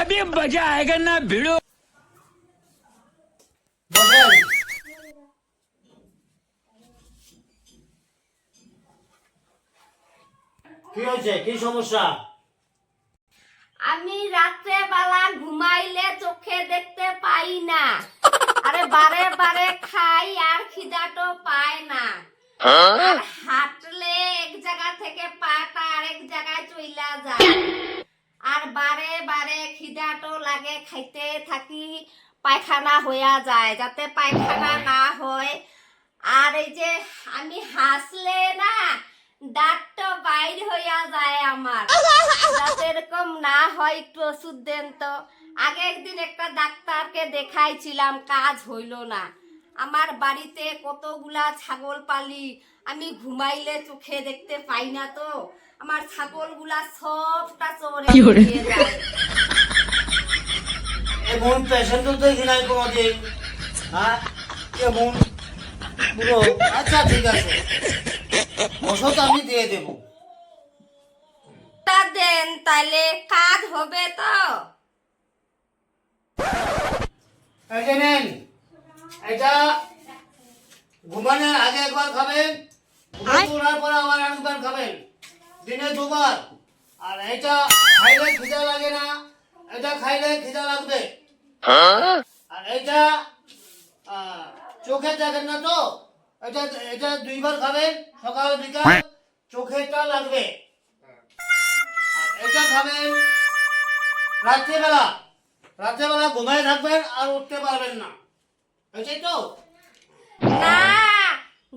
আমি মজা আয়গা না ভিড়ো কি হয়েছে? কি সমস্যা? আমি রাতে বেলা ঘুমাইলে চোখে দেখতে পাই না। আরে বারে বারে খাই আর খিদাটো পায় না। হ্যাঁ? আর বারে বারে খিদাটো লাগে খাইতে থাকি পায়খানা হইয়া যায়, যাতে পায়খানা না হয়। আর এই যে আমি হাসলে না, দাঁতটা বাইর হইয়া যায় আমার এরকম না হয়, একটু ওষুধ দেন তো। আগে একদিন একটা ডাক্তারকে দেখাইছিলাম, কাজ হইল না। আমার বাড়িতে কতগুলা ছাগল পালি? আমি ঘুমাইলে চোখে দেখতে পাই না তো। আমার ছাগলগুলা সবটা চরে নিয়ে যায়। এমন পেশেন্ট তো নাই কোনোদিন হ্যাঁ? এমন আচ্ছা ঠিক আছে। ওষুধ আমি দিয়ে দেবো। তা দেন তাহলে কাজ হবে তো। এই যে নেন। এটা ঘুমানোর আগে একবার খাবেন পরে আবার একবার খাবেন। দিনে দুবার। আর এটা খাইলে খিদা লাগে না এটা খাইলে খিদা লাগবে। আর এটা চোখে দেখেন না তো? এটা এটা দুইবার খাবেন সকাল বিকাল চোখেটা লাগবে। এটা খাবেন রাত্রিবেলা। রাত্রেবেলা ঘুমায় থাকবেন আর উঠতে পারবেন না। এটাই তো না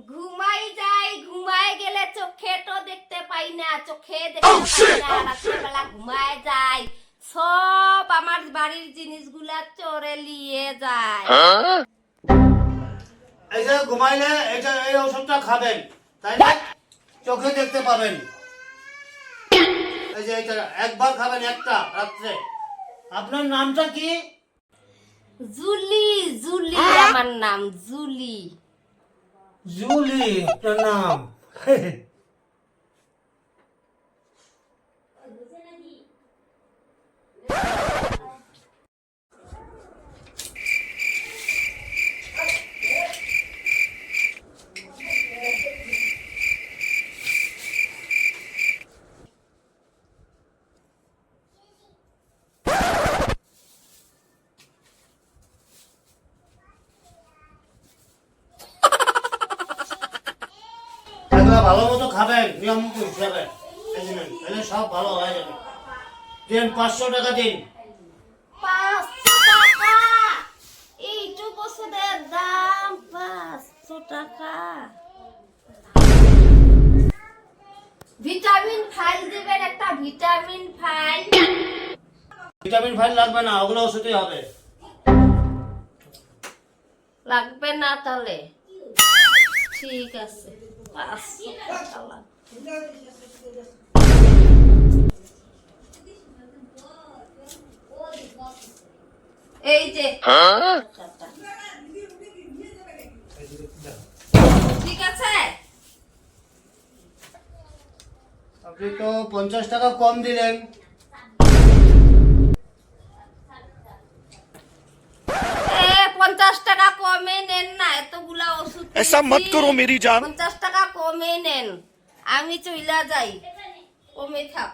ঘুমাই যাই ঘুমাই গেলে চোখে তো দেখতে পাই না চোখে দেখতে পাই না রাত্রেবেলা ঘুমায় যাই সব আমার বাড়ির জিনিসগুলা চোরে নিয়ে যায়। এই যে ঘুমাইলে এটা এই ওষুধটা খাবেন তাই না? চোখে দেখতে পাবেন। এই যে এটা একবার খাবেন একটা রাত্রে। আপনার নামটা কি? Julie Julie. আমার নাম জুলি। জুলি নাম ভালো মতো খাবেন নিয়ম হিসাবে তাহলে সব ভালো হয়ে যাবে। দিন পাঁচশো টাকা দিন। দাম পাঁচশো টাকা। ভিটামিন ফাইল দিবেন একটা ভিটামিন ফাইল। ভিটামিন ফাইল লাগবে না ওগুলো ওষুধই হবে। লাগবে না তাহলে। ঠিক আছে। এই যে। ঠিক আছে? আপনি তো পঞ্চাশ টাকা কম দিলেন। পঞ্চাশ টাকা কমে নেন না এতগুলা ওষুধ এসা মত করো মেরি জান। পঞ্চাশ টাকা কমে নেন আমি চইলা যাই। কমে থাক।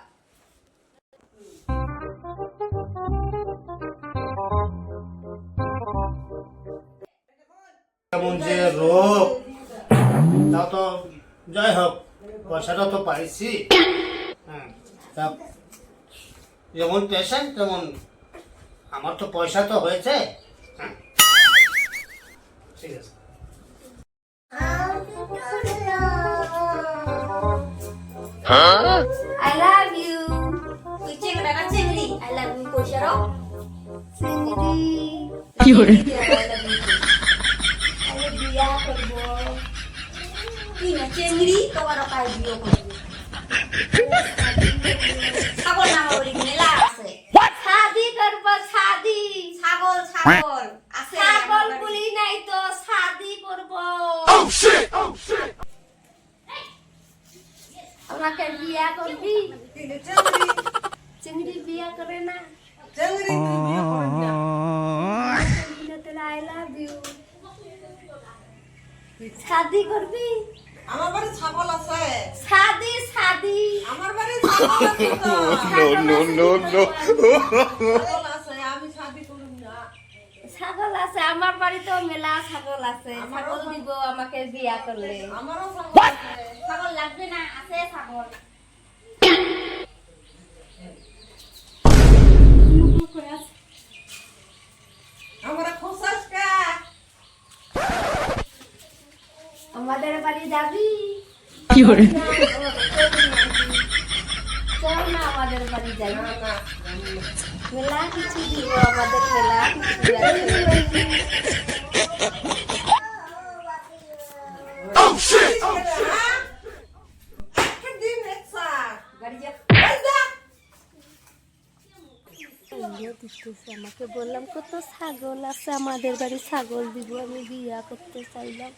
কেমন যে রোগ তা তো যাই হোক পয়সাটা তো পাইছি। হ্যাঁ তা যেমন পেশেন্ট তেমন আমার তো পয়সা তো হয়েছে। হ্যাঁ ঠিক আছে I love you. তুই চেংড়া না চেংড়ি? I love you কইছে রো? চেংড়ি। কি করে? আমি বিয়া করব। কি না চেংড়ি তোমার কাই বিয়ে করব। ছাগল নাম ওরি মেলা আছে। শাদি করব শাদি। ছাগল ছাগল আছে। ছাগল বলি নাই তো শাদি করব। আমাকে বিয়া করবি চিংড়ি বিয়া করে না চেংড়ি তুই বিয়ে না আই লাভ ইউ শাদি করবি আমার বাড়ি ছাগল আছে। শাদি শাদি আমার বাড়ি ছাগল আছে তো। নো নো নো ছাগল আছে। আমি শাদি করুন না। ছাগল আছে আমার বাড়িতেও মেলা ছাগল আছে। ছাগল দিব আমাকে বিয়া করলে। আমারও ছাগল আছে। ছাগল লাগবে না আছে ছাগল। আমরা খোসাস কা? আমাদের বাড়ি যাবি? 有人，চল না আমাদের বাড়ি যাই। না না মেলা কিছু দিব আমাদের মেলা কিছু আছে। দিন একসা গাড়ি যা এই যা ইয়ে দিতেছে আমাকে বললাম, কত ছাগল আছে আমাদের বাড়ি, ছাগল দিব আমি, বিয়া করতে চাইলাম।